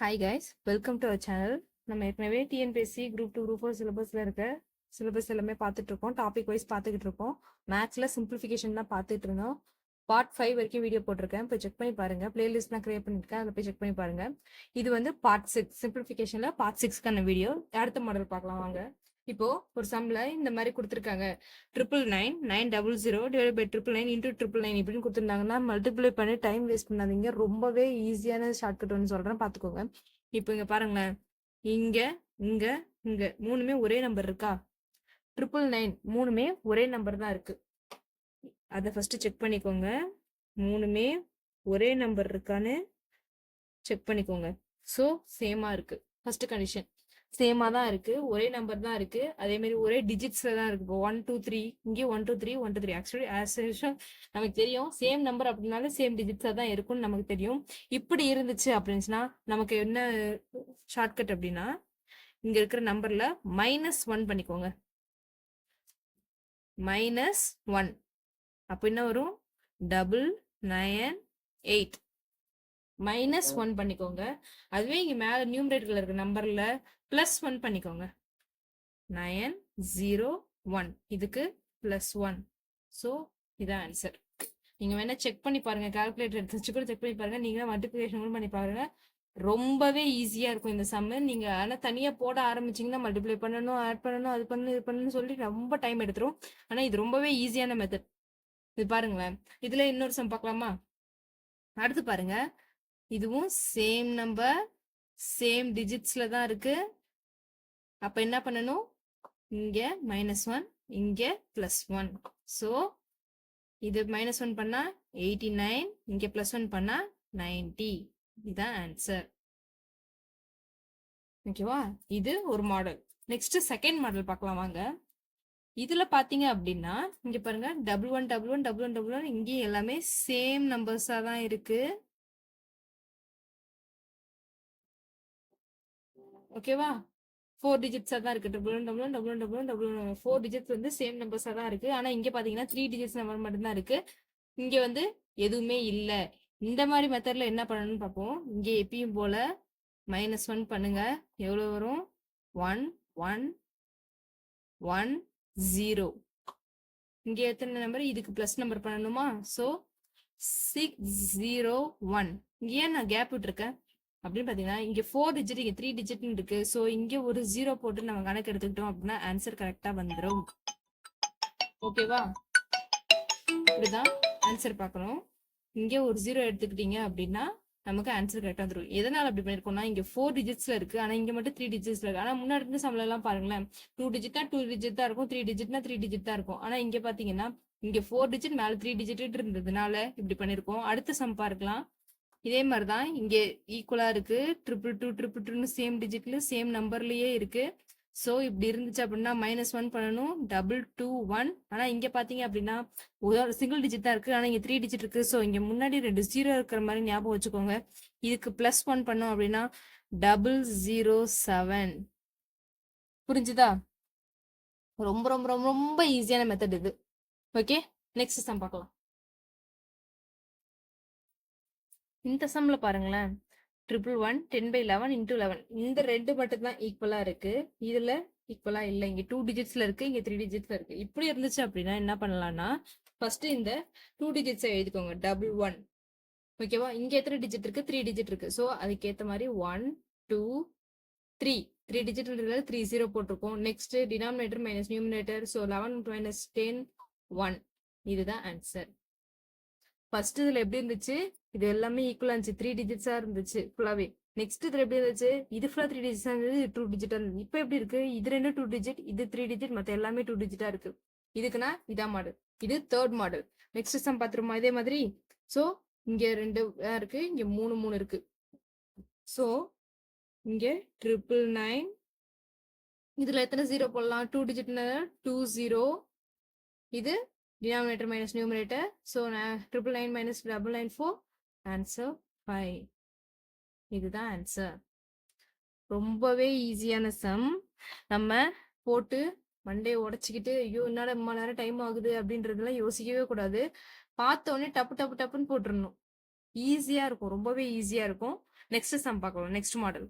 Hi guys welcome to our channel நம்ம ஏற்கனவே TNPSC group two group four சிலபஸில் இருக்க சிலபஸ் எல்லாமே பார்த்துட்டு இருக்கோம். டாபிக் வைஸ் பார்த்துக்கிட்டு இருக்கோம். மேக்ஸில் சிம்பிளிஃபிகேஷன் தான் பார்த்துட்டு இருந்தோம். பார்ட் ஃபைவ் வரைக்கும் வீடியோ போட்டிருக்கேன். போய் செக் பண்ணி பாருங்க. பிளேலிஸ்ட் நான் கிரியேட் பண்ணியிருக்கேன் அதில் போய் செக் பண்ணி பாருங்க. இது வந்து பார்ட் சிக்ஸ் சிம்பிளிஃபிகேஷனில் பார்ட் சிக்ஸ்க்கான வீடியோ அடுத்த மாடல் பார்க்கலாம் வாங்க. இப்போ ஒரு சம்ல இந்த மாதிரி கொடுத்துருக்காங்க. Triple nine nine double zero divide by triple nine into triple nine இப்படின்னு கொடுத்துருந்தாங்கன்னா மல்டிப்ளை பண்ணி டைம் வேஸ்ட் பண்ணாதீங்க. ரொம்பவே ஈஸியான ஷார்ட்கட்னு ஒன்று சொல்றேன் பார்த்துக்கோங்க. இப்போ இங்க பாருங்களேன். இங்க இங்க இங்க மூணுமே ஒரே நம்பர் இருக்கா? ட்ரிபிள் நைன் மூணுமே ஒரே நம்பர் தான் இருக்கு. அதை ஃபர்ஸ்ட் செக் பண்ணிக்கோங்க. மூணுமே ஒரே நம்பர் இருக்கான்னு செக் பண்ணிக்கோங்க. ஸோ சேமா இருக்கு. ஃபர்ஸ்ட் கண்டிஷன் சேமா தான் இருக்கு. ஒரே நம்பர் தான் இருக்கு. அதே மாதிரி ஒரே டிஜிட்ஸ்ல தான் இருக்கு. இப்போ ஒன் டூ த்ரீ இங்கேயும் one two three one two three actually as நமக்கு தெரியும். சேம் நம்பர் அப்படின்னாலும் சேம் டிஜிட்ஸா தான் இருக்கும்னு நமக்கு தெரியும். இப்படி இருந்துச்சு அப்படின்னுச்சுன்னா நமக்கு என்ன ஷார்ட்கட் அப்படின்னா இங்க இருக்கிற நம்பர்ல மைனஸ் ஒன் பண்ணிக்கோங்க. மைனஸ் ஒன் அப்போ என்ன வரும்? Double nine eight minus one பண்ணிக்கோங்க. அதுவே இங்க மேல நியூமரேட்டர்ல இருக்க நம்பர்ல பிளஸ் ஒன் பண்ணிக்கோங்க. நயன் ஜீரோ ஒன் இதுக்கு பிளஸ் ஒன் ஸோ இதான் ஆன்சர் நீங்க வேணா செக் பண்ணி பாருங்க. கால்குலேட்டர் எடுத்து கூட செக் பண்ணி பாருங்க. நீங்க மல்டிபிகேஷன் கூட பண்ணி பாருங்க. ரொம்பவே ஈஸியா இருக்கும் இந்த சம்மு நீங்க ஆனா தனியா போட ஆரம்பிச்சீங்கன்னா மல்டிப்ளை பண்ணணும் ஆட் பண்ணணும் அது பண்ணணும் இது பண்ணணும்னு சொல்லி ரொம்ப டைம் எடுத்துரும். ஆனா இது ரொம்பவே ஈஸியான மெத்தட் இது பாருங்களேன். இதுல இன்னொரு சம் பார்க்கலாமா? அடுத்து பாருங்க. இதுவும் சேம் நம்பர் சேம் டிஜிட்ஸில் தான் இருக்கு. அப்போ என்ன பண்ணணும்? இங்கே மைனஸ் ஒன் இங்கே ப்ளஸ் ஒன் ஸோ இது மைனஸ் ஒன் பண்ணா எயிட்டி நைன் இங்கே ப்ளஸ் ஒன் பண்ணா நைன்டி இதுதான் ஆன்சர் ஓகேவா இது ஒரு மாடல் நெக்ஸ்ட் செகண்ட் மாடல் பார்க்கலாம் வாங்க. இதுல பாத்தீங்க அப்படின்னா இங்க பாருங்க double one double one double one double one இங்கேயும் எல்லாமே சேம் நம்பர்ஸா தான் இருக்கு. ஓகேவா ஃபோர் டிஜிட்ஸாக தான் இருக்கு. Double one double one double one double one double one four digits வந்து சேம் நம்பர்ஸாக தான் இருக்கு. ஆனால் இங்கே பார்த்தீங்கன்னா த்ரீ டிஜிட்ஸ் நம்பர் மட்டும்தான் இருக்கு. இங்கே வந்து எதுவுமே இல்லை. இந்த மாதிரி மெத்தட்ல என்ன பண்ணணும்னு பார்ப்போம் இங்கே எப்பயும் போல மைனஸ் ஒன் பண்ணுங்க. எவ்வளோ வரும்? ஒன் ஒன் ஒன் ஜீரோ இங்கே எத்தனை நம்பர் இதுக்கு ப்ளஸ் நம்பர் பண்ணணுமா? ஸோ சிக்ஸ் ஜீரோ ஒன் இங்கே ஏன் நான் கேப் விட்டுருக்கேன்? அப்படின்னு பார்த்தீங்கன்னா இங்கே ஃபோர் டிஜிட் இங்கே த்ரீ டிஜிட்னு இருக்கு. ஸோ இங்கே ஒரு ஜீரோ போட்டு நம்ம கணக்கு எடுத்துக்கிட்டோம் அப்படின்னா ஆன்சர் கரெக்டாக வந்துடும் ஓகேவா இப்படிதான் ஆன்சர் பார்க்கணும். இங்கே ஒரு ஜீரோ எடுத்துக்கிட்டீங்க அப்படின்னா நமக்கு ஆன்சர் கரெக்டாக வந்துடும் எதனால அப்படி பண்ணிருக்கோம்னா இங்க ஃபோர் டிஜிட்ஸ்ல இருக்கு. ஆனா இங்க மட்டும் த்ரீ டிஜிட்ஸ்ல இருக்கு. ஆனா முன்னாடி இருந்து சம்பளம் எல்லாம் பாருங்களேன். டூ டிஜிட்னா டூ டிஜிட் தான் இருக்கும். த்ரீ டிஜிட்னா த்ரீ டிஜிட் தான் இருக்கும். ஆனா இங்க பாத்தீங்கன்னா இங்க ஃபோர் டிஜிட் மேல த்ரீ டிஜிட் இருந்ததுனால இப்படி பண்ணிருக்கோம். அடுத்த சம் பார்க்கலாம். இதே மாதிரி தான் இங்கே ஈக்குவலாக இருக்கு. ட்ரிபிள் டூ ட்ரிபிள் டூன்னு சேம் டிஜிட்ல சேம் நம்பர்லயே இருக்கு. ஸோ இப்படி இருந்துச்சு அப்படின்னா மைனஸ் ஒன் பண்ணணும். டபுள் டூ ஒன் ஆனால் இங்கே பார்த்தீங்க அப்படின்னா ஒரு சிங்கிள் டிஜிட் தான் இருக்குது ஆனால் இங்கே த்ரீ டிஜிட் இருக்குது ஸோ இங்கே முன்னாடி ரெண்டு ஜீரோ இருக்கிற மாதிரி ஞாபகம் வச்சுக்கோங்க. இதுக்கு ப்ளஸ் ஒன் பண்ணோம் அப்படின்னா டபுள் ஜீரோ செவன் புரிஞ்சுதா? ரொம்ப ரொம்ப ரொம்ப ரொம்ப ஈஸியான மெத்தட் இது. ஓகே நெக்ஸ்ட் சம் பார்க்கலாம். இந்த சம்ல பாருங்களேன். Triple one ten by eleven into eleven இந்த ரெண்டு மட்டும் தான் ஈக்குவலா இருக்கு. இதுல ஈக்குவலா இல்லை. இங்க டூ டிஜிட்ஸ்ல இருக்கு. இங்க த்ரீ டிஜிட்ஸ்ல இருக்கு. இப்படி இருந்துச்சு அப்படின்னா என்ன பண்ணலாம்னா ஃபர்ஸ்ட் இந்த டூ டிஜிட்ஸை எழுதிக்கோங்க. டபுள் ஒன் ஓகேவா இங்க எத்தனை டிஜிட் இருக்கு? த்ரீ டிஜிட் இருக்கு. ஸோ அதுக்கேற்ற மாதிரி one two three three digit three zero போட்டிருக்கோம். Next denominator minus numerator so eleven minus ten one இதுதான் ஆன்சர் ஃபர்ஸ்ட் இதுல எப்படி இருந்துச்சு? இது எல்லாமே ஈக்குவலா இருந்துச்சு. த்ரீ டிஜிட்ஸா இருந்துச்சு ஃபுல்லாவே நெக்ஸ்ட் இதுல எப்படி இருந்துச்சு? இது ஃபுல்லா த்ரீ டிஜிட்ஸா இருந்தது டூ டிஜிட்டா இருந்தது. இப்போ எப்படி இருக்கு? இது ரெண்டு டூ டிஜிட் இது த்ரீ டிஜிட் மத்த எல்லாமே டூ டிஜிட்டா இருக்கு. இதுக்குன்னா இதான் மாடல் இது தேர்ட் மாடல் நெக்ஸ்ட் சம் பாத்துருமா இதே மாதிரி. சோ இங்க ரெண்டு இருக்கு இங்க மூணு மூணு இருக்கு. சோ இங்க ட்ரிபிள் நைன் இதுல எத்தனை ஜீரோ போடலாம்? டூ டிஜிட்னா டூ ஜீரோ இது denominator minus numerator so triple nine minus double nine four answer five இதுதான் ஆன்சர் ரொம்பவே ஈஸியான சம் நம்ம போட்டு மண்டே உடச்சிக்கிட்டு ஐயோ என்னால ரொம்ப நேரம் டைம் ஆகுது அப்படின்றதெல்லாம் யோசிக்கவே கூடாது. பார்த்த உடனே டப்பு டப்பு டப்புன்னு போட்டுடணும் ஈஸியா இருக்கும். ரொம்பவே ஈஸியா இருக்கும். நெக்ஸ்ட் சம் பார்க்கலாம். நெக்ஸ்ட் மாடல்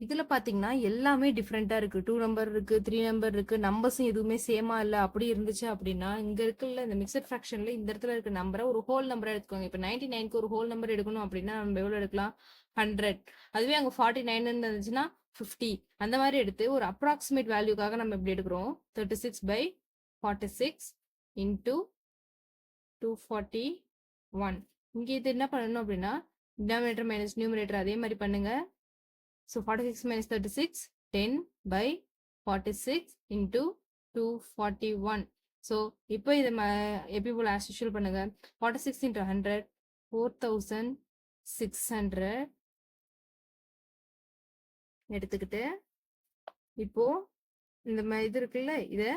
இதுல பாத்தீங்கன்னா எல்லாமே டிஃப்ரெண்டா இருக்கு. டூ நம்பர் இருக்கு த்ரீ நம்பர் இருக்கு. நம்பர்ஸும் எதுவுமே சேமா இல்ல. அப்படி இருந்துச்சு அப்படின்னா இங்க இருக்குல்ல இந்த மிக்சட் ஃபிராக்ஷன்ல இந்த இடத்துல இருக்க நம்பரை ஒரு ஹோல் நம்பராக எடுத்துக்கோங்க. இப்ப நைன்டி நைனுக்கு ஒரு ஹோல் நம்பர் எடுக்கணும் அப்படின்னா நம்ம எவ்வளவு எடுக்கலாம்? ஹண்ட்ரட் அதுவே அங்க ஃபார்ட்டி நைன் இருந்துச்சுன்னா ஃபிஃப்டி அந்த மாதிரி எடுத்து ஒரு அப்ராக்சிமேட் வேல்யூக்காக நம்ம எப்படி எடுக்கிறோம். Thirty six by forty six into two forty one இங்கே இது என்ன பண்ணணும் அப்படின்னா டினாமினேட்டர் மைனஸ் நியூமினேட்டர் அதே மாதிரி பண்ணுங்க. So forty six minus thirty six ten by forty six into two forty one so இப்போ இதை ம எப்படி போல் ஆஸ் பண்ணுங்க? Forty six into hundred four thousand six hundred எடுத்துக்கிட்டு இப்போ இந்த மாதிரி இது இருக்குல்ல இதை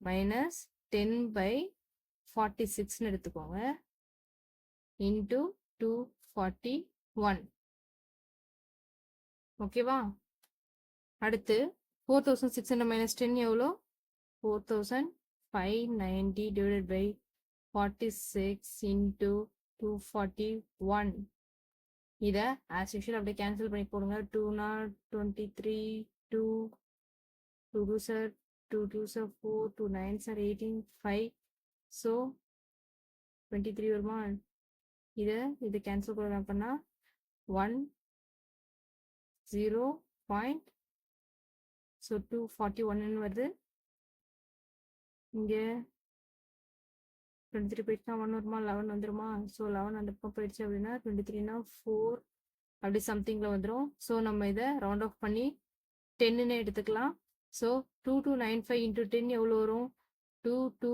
மைனஸ் டென் பை ஃபார்ட்டி சிக்ஸ்னு எடுத்துக்கோங்க இன்டூ டூ ஃபார்ட்டி ஒன் ஓகேவா? அடுத்து four thousand six hundred minus ten எவ்வளோ four thousand five ninety divided by forty six into two forty one இதை ஆஸ் யூஷுவல் அப்படியே கேன்சல் பண்ணி போடுங்க. Two naught twenty three two two two sir two two sir four two nine sir eighteen five so twenty three வருமா? இதை இதை cancel பண்ண பண்ணால் one zero point so two forty ஒன்னு வருது இங்கே டுவெண்ட்டி த்ரீ போயிடுச்சுனா ஒன் வருமா? லெவன் வந்துருமா? ஸோ லெவன் அந்த பக்கம் போயிடுச்சு அப்படின்னா டுவெண்ட்டி த்ரீனா ஃபோர் அப்படி சம்திங்கில் வந்துடும் ஸோ நம்ம இதை ரவுண்ட் ஆஃப் பண்ணி டென்னுன்னு எடுத்துக்கலாம். So two two nine five into ten எவ்வளோ வரும்? Two two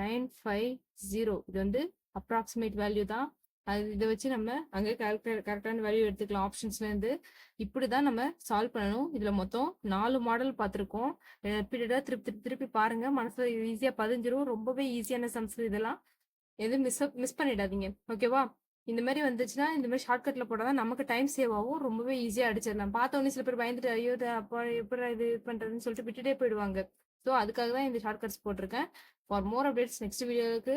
nine five zero இது வந்து அப்ராக்சிமேட் வேல்யூ தான். அது இதை வச்சு நம்ம அங்கே கரெக்டாக கரெக்டான வேல்யூ எடுத்துக்கலாம். ஆப்ஷன்ஸ்லேருந்து இப்படி தான் நம்ம சால்வ் பண்ணணும். இதில் மொத்தம் நாலு மாடல் பார்த்துருக்கோம். ரிப்பீட்டடாக திருப்பி திருப்பி திருப்பி பாருங்கள் மனசில் ஈஸியாக பதிஞ்சிரும். ரொம்பவே ஈஸியான சம்ஸ் இதெல்லாம் எதுவும் மிஸ் மிஸ் பண்ணிடாதீங்க. ஓகேவா இந்த மாதிரி வந்துச்சுன்னா இந்த மாதிரி ஷார்ட்கட்டில் போட்டால் தான் நமக்கு டைம் சேவ் ஆகும். ரொம்பவே ஈஸியாக அடிச்சிடலாம். பார்த்தோன்னே சில பேர் பயந்துட்டு ஐயோ அப்போ எப்படி இது பண்ணுறதுன்னு சொல்லிட்டு விட்டுட்டே போயிடுவாங்க. ஸோ அதுக்காக தான் இந்த ஷார்ட்கட்ஸ் போட்டிருக்கேன். ஃபார் மோர் அப்டேட்ஸ் நெக்ஸ்ட் வீடியோவுக்கு